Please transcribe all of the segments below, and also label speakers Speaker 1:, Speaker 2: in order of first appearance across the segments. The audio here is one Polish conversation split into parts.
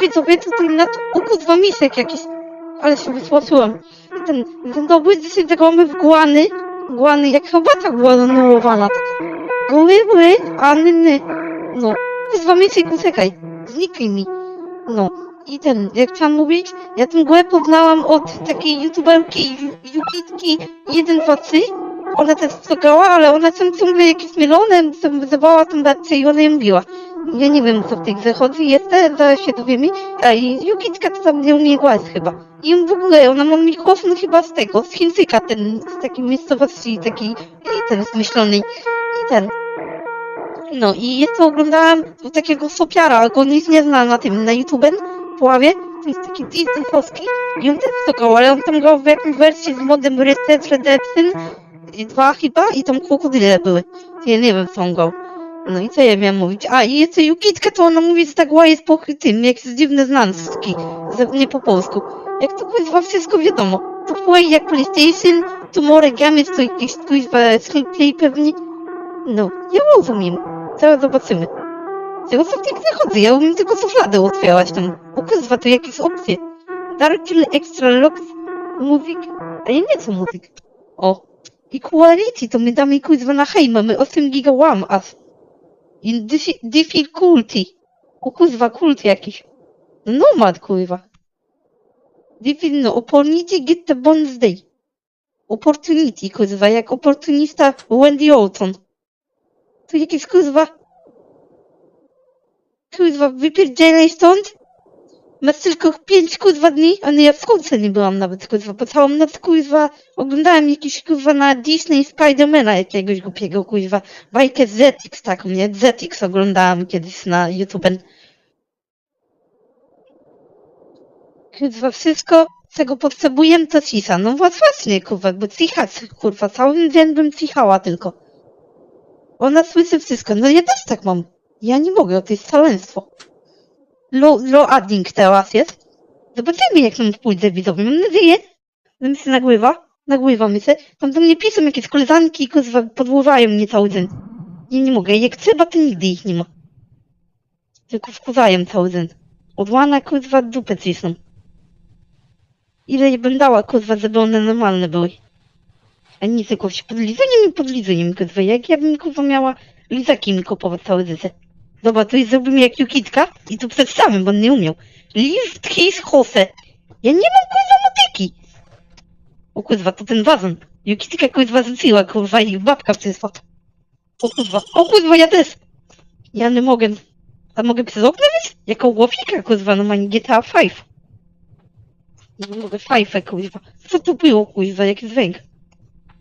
Speaker 1: widzowie tutaj na dwa misek jakiś. Ale się wysłoszyłam. I ten, ten dobry dzisiaj tego mamy w głany. Głany, jak herbata była numerowana. Goły, goły, a nyny. No, dwa misek, uciekaj. Zniknij mi. No. I ten, jak chciałam mówić, ja tę głę poznałam od takiej youtuberki Ju- Jukitki 123. Ona też skakała, ale ona tam ciągle jakieś mielone, tam wyzywała tą babcię i ona ją biła. Ja nie wiem, co w tej grze chodzi, jeszcze zaraz się dowiemy. A i Jukitka to tam nie umie chyba. I w ogóle, ona ma mikrofon chyba z tego, z Chińczyka, ten, z takiej miejscowości, takiej, i ten zmyślony. I ten. No i jeszcze oglądałam u takiego sopiara, go nikt nie zna na tym, na YouTube, Puławie. To jest taki Disney polski i on też to grał, ale on tam grał w jakimś wersji z modem Reset Redemption dwa chyba i tam krokodyle były. Ja nie wiem co on grał. No i co ja miałam mówić? A i jeszcze Jukitka to ona mówi, że ta gła jest po tym, jak jest dziwne znanstki, że nie po polsku. Jak to kuźwa wszystko wiadomo. To play jak PlayStation, Tomorrow Game to jakiś kuźwa screenplay pewnie. No, ja rozumiem. Zaraz zobaczymy. Co w tej grze chodzi? Ja umiem tylko szufladę otwierać tam. O kuźwa, to jakieś opcje. Dark Kill Extra Locks Music. A ja nie co muzyk. O. I Quality to my damy kuźwa na hej, mamy 8 giga RAM aż. I diffi- difficulty. O kuźwa, kult jakiś. No nomad kuźwa. Diffi- no, opportunity get the bonus day. Opportunity kuźwa, jak oportunista Wendy Olson. To jakieś kuźwa. Kuźwa, wypierdzielaj stąd. Masz tylko pięć kuźwa dni, a nie ja w szkółce nie byłam nawet kuźwa, bo całą noc kuźwa oglądałem jakiś kuźwa na Disney Spidermana jakiegoś głupiego kuźwa. Bajkę Zetix taką, nie? Zetix oglądałam kiedyś na YouTube. Kuźwa, wszystko, czego potrzebujemy to cisza. No właśnie, kurwa, bo cicha, kurwa, cały dzień bym cichała tylko. Ona słyszy wszystko, no ja też tak mam. Ja nie mogę, to jest szaleństwo. Low, low adding teraz jest. Zobaczymy, jak nam pójdzie widzowie. Mam nadzieję, że mi się nagływa. Nagływa mi się. Tam do mnie piszą jakieś koleżanki i kurwa podłowają mnie cały dzień. Ja nie mogę. Jak trzeba, to nigdy ich nie ma. Tylko wkurzają cały dzień. Od łana kurwa dupę cisną. Ile bym dała kurwa, żeby one normalne były. A nie tylko się podlizaniem i podlizaniem kurwa. Jak ja bym kurwa miała lizaki mi kupować całe życie. Dobra, to jest zrobimy jak Jukitka i tu przedstawiam, bo on nie umiał. Lift his hose. Ja nie mam kurwa motyki. O kurwa, to ten wazon. Jukitka kurwa zrzuciła, kurwa, i babka przyszła. O kurwa, o kurwa, ja też. Ja nie mogę. A mogę przez okno wyjść? Jako łowika, kurwa, no mam GTA 5. Nie mogę, 5, kurwa. Co to było, kurwa, jaki dźwięk?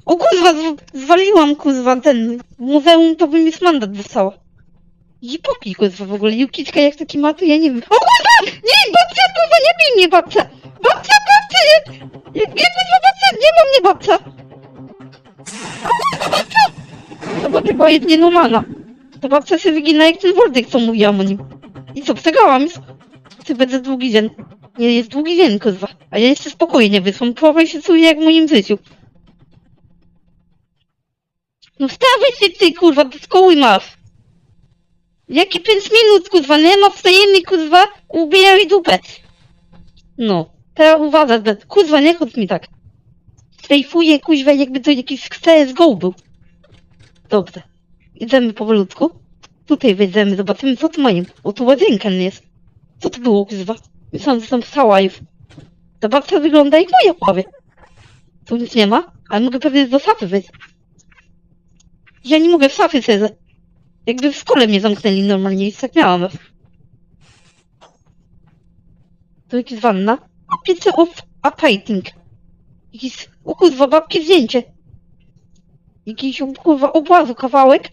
Speaker 1: O kurwa, zwaliłam, kurwa, ten muzeum, to by mi mandat wysłała. I poki, kurwa, w ogóle. Jukiczka jak taki ma, to ja nie wiem. O kurwa! Nie, babcia, kurwa, nie bij mnie, babcia! Babcia, babcia, nie! Nie, nie babcia, nie ma mnie, babcia! Kurwa, babcia! To bo chyba jest nienormalna. To babcia się wygina jak ten Wordek, co mówiłam o nim. I co, przegrałam już? Czy będzie długi dzień? Nie, jest długi dzień, kurwa. A ja jeszcze spokojnie wyszłam. Połowa się czuję jak w moim życiu. No wstawaj się ty, kurwa, do szkoły masz. Jakie 5 minut, kurwa, nie ma wstajemy, kurwa, ubijaj dupę. No, teraz uważaj, kurwa, nie chodź mi tak. Strajfuję, kuźwa, jakby to jakiś CSGO był. Dobrze. Idziemy powolutku. Tutaj wejdziemy, zobaczymy, co tu mają. O, tu łazienka nie jest. Co to było, kuźwa? Myślałam, że tam wstała już. Ta babcia wygląda jak moja prawie. Tu nic nie ma, ale mogę pewnie do szafy wejść. Ja nie mogę w szafy siedzę. Jakby w szkole mnie zamknęli normalnie i tak miałam. Tu jakiś wanna. Pizza of a painting. Jakiś, o kurwa, babki zdjęcie. Jakiś, kurwa, obrazu kawałek.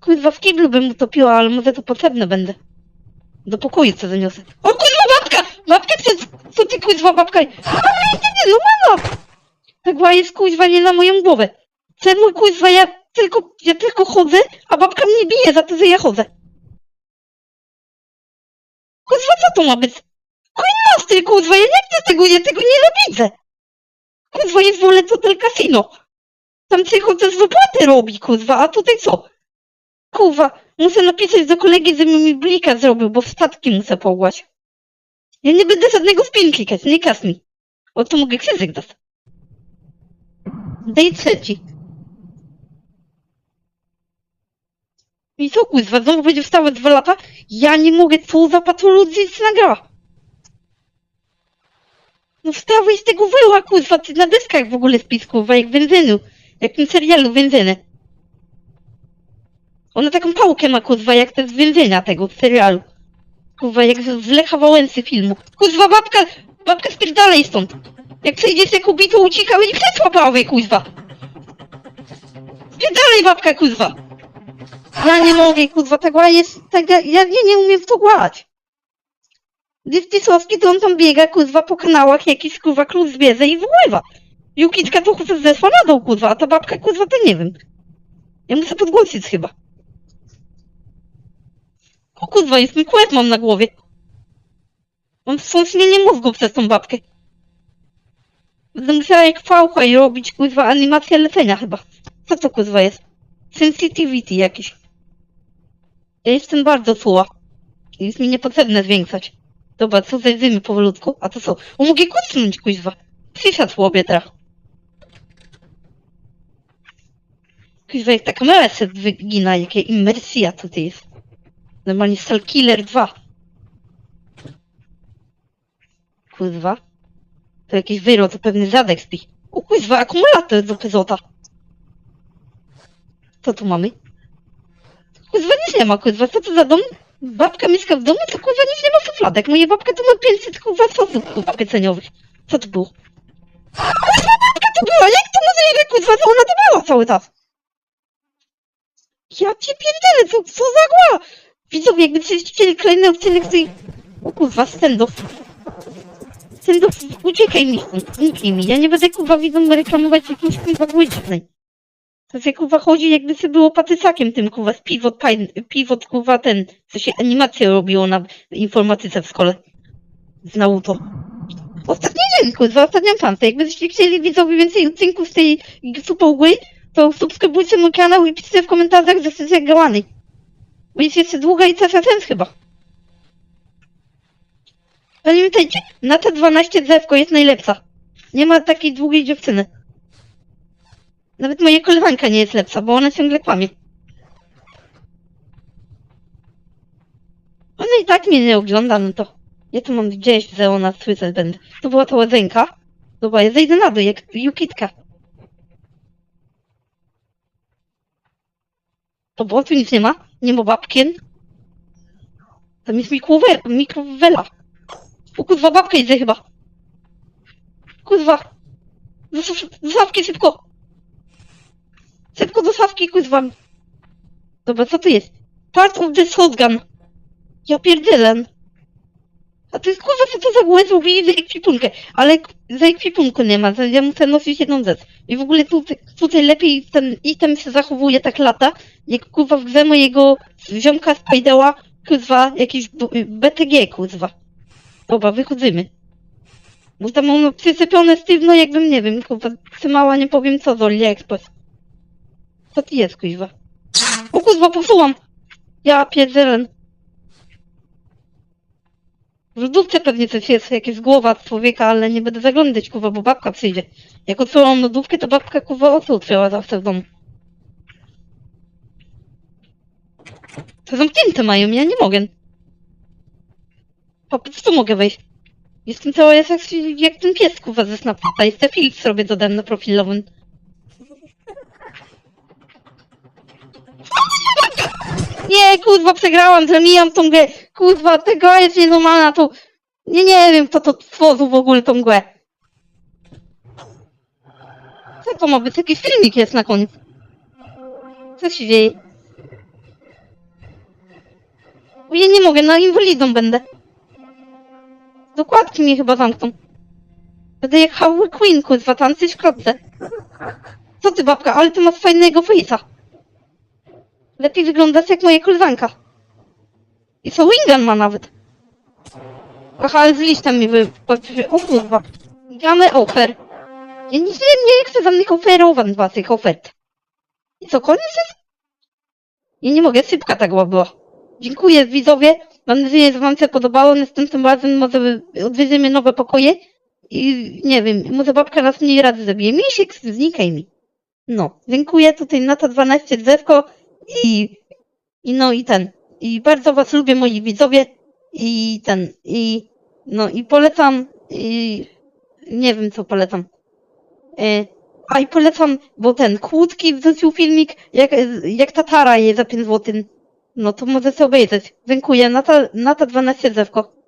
Speaker 1: Kurwa, w kiblu bym utopiła, ale może to potrzebne będę. Do pokoju co zaniosę. O kurwa, babka! Babka, co, co ty kurwa, babka? Ale ty nie, no mama! Była jest kuźwa nie na moją głowę. Czemu kuźwa ja tylko, ja tylko chodzę, a babka mnie bije za to, że ja chodzę. Kuźwa, co to ma być? Kujmasty, kuźwa, ja nie chcę tego, ja tego nienawidzę. Kuźwa, jest wolę co del casino. Tam się chodzę z wypłaty robi, kuźwa, a tutaj co? Kuźwa, muszę napisać do kolegi, żeby mi blika zrobił, bo w statki muszę pogłać. Ja nie będę żadnego spin klikać, nie każ mi. O to mogę krzyżyk dać. Daj trzeci. I co kuźwa, znowu będzie wstawać dwa lata? Ja nie mogę, co za patologia się nagrała. No wstawaj z tego wyła, kuźwa, ty na deskach w ogóle spis, kurwa, jak w więzieniu. Jak w tym serialu więzienie. Ona taką pałkę ma, kurwa, jak te z więzienia tego, w serialu. Kurwa, jak z Lecha Wałęsy filmu. Kurwa, babka, babka spierdalej stąd. Jak przejdzie się kubi, to uciekał i nie prawej, kuźwa. Spierdalej, babka, kuźwa. Ja nie mogę, kurwa, ta gra jest, ta gra, ja nie, nie umiem w to grać. Gdy Stisławski, to on tam biega, kurwa, po kanałach, jakiś, kurwa, klucz zbierze i wypływa. Jukiczka to chce zeszła na dół, kurwa, a ta babka, kurwa, to nie wiem. Ja muszę podgłosić chyba. O kurwa, jest mi kłet mam na głowie. Mam wstrząśnienie mózgu przez tą babkę. Będę musiała jak fałcha i robić, kurwa, animację lecenia chyba. Co to, kurwa, jest? Sensitivity jakiś. Ja jestem bardzo czuła. Jest mi niepotrzebne zwiększać. Dobra, co zajrzymy powolutku? A to co? O, mogę kucnąć, kuźwa. Przysiadł chłopie teraz. Kuźwa, jak ta kamera się wygina, jakie immersja tutaj jest. Normalnie Stal Killer 2. Kuźwa. To jakiś wyrok, to pewny zadek śpi. O kuźwa, akumulator do pezota. Co tu mamy? Kuźwa, nic nie ma, kuźwa, co to za dom? Babka mieszka w domu, to kurwa nic nie ma szufladek. Moja babka to ma 500 kurwa sosów kurwa pieceniowych. Co to było? Kurwa babka to była, jak to możliwe kurwa, to ona to była cały czas. Ja cię pierdolę, co, co za gła? Widzowie, jakby coś chcieli kolejny odcinek tej... O kurwa, stand-off. Stand-off, uciekaj mi stąd, zniknij mi. Ja nie będę kurwa widzom reklamować jakimś kurwa głycznej. To się kurwa chodzi jakby się było patycakiem tym kurwa z pivot, pivot kurwa ten, co się animację robiło na informatyce w szkole. Znał to. Ostatni dzień kurwa, ostatnią szansę. Jakbyście chcieli widzowie więcej odcinków z tej supergły, to subskrybujcie mój kanał i piszcie w komentarzach, że chcecie gałany. Bo jest jeszcze długa i cały sens chyba. Pamiętajcie, na te 12 drzewko jest najlepsza. Nie ma takiej długiej dziewczyny. Nawet moja koleżanka nie jest lepsza, bo ona ciągle kłamie. Ona i tak mnie nie ogląda, no to... Ja tu mam gdzieś, że ona słyszeć będę. To była ta ładzenka. Dobra, ja zejdę na dół, jak Jukitka. To było, tu nic nie ma. Nie ma babkien. Tam jest mikrowe, mikrowela. O kurwa, babka idzie chyba. Kurwa. Szafki szybko. Szybko do szafki, kurwa. Dobra, co to jest? Part of the shotgun. Ja pierdzielę. A to jest kurwa, co to za głowę zrobili za ekwipunkę. Ale za ekwipunku nie ma, ja muszę nosić jedną rzecz. I w ogóle tutaj, tutaj lepiej ten item się zachowuje tak lata, jak kurwa w grze mojego ziomka Spidera, kurwa, jakiś BTG, kurwa. Dobra, wychodzimy. Bo tam mam przysypione sztywno, jakbym, nie wiem, kurwa, trzymała, nie powiem co, z AliExpress. Co ty jest, kuźwa? O kurwa, posułam! Ja pierdzielę. W lodówce pewnie coś jest, jakieś głowa człowieka, ale nie będę zaglądać, kurwa, bo babka przyjdzie. Jak otworzyłam lodówkę, to babka, kurwa, oczy otwiera zawsze w domu. To zamknięte mają, ja nie mogę. Po prostu mogę wejść. Jestem cała jak, jak ten pies, kurwa, ze Snapchata. Jeszcze filtr sobie dodałem na profilowym. Nie, kurwa, przegrałam, zamijam tą grę. Kurwa, gra jest nienormalna, to... Nie, nie wiem, kto to stworzył w ogóle tą grę. Co to ma być? Jakiś filmik jest na koniec. Co się dzieje? Bo ja nie mogę, na inwalidą będę. Dokładki mnie chyba zamkną. Będę jak Harley Quinn, kurwa, tańczyć w klatce. Co ty, babka, ale ty masz fajnego face'a. Lepiej wyglądasz jak moja koleżanka. I co Wingan ma nawet. Ach, ale z listem mi wy... O kurwa. Gramy ofer. Ja nic nie, nie chcę żadnych oferowań waszych ofert. I co, koniec jest? Ja nie mogę, sypka tak była. Dziękuję widzowie. Mam nadzieję, że wam się podobało. Następnym razem może odwiedzimy nowe pokoje i nie wiem, może babka raz mniej rady zabije. Misiek, znikaj mi. No, dziękuję tutaj na to 12 drzewko i, i no i ten. I bardzo was lubię moi widzowie i ten, i no i polecam i nie wiem co polecam. E, a i polecam, bo ten Kłódki wrzucił filmik, jak, jak Tatara je za 5 zł. No to możecie obejrzeć. Dziękuję. Na to 12 drzewko.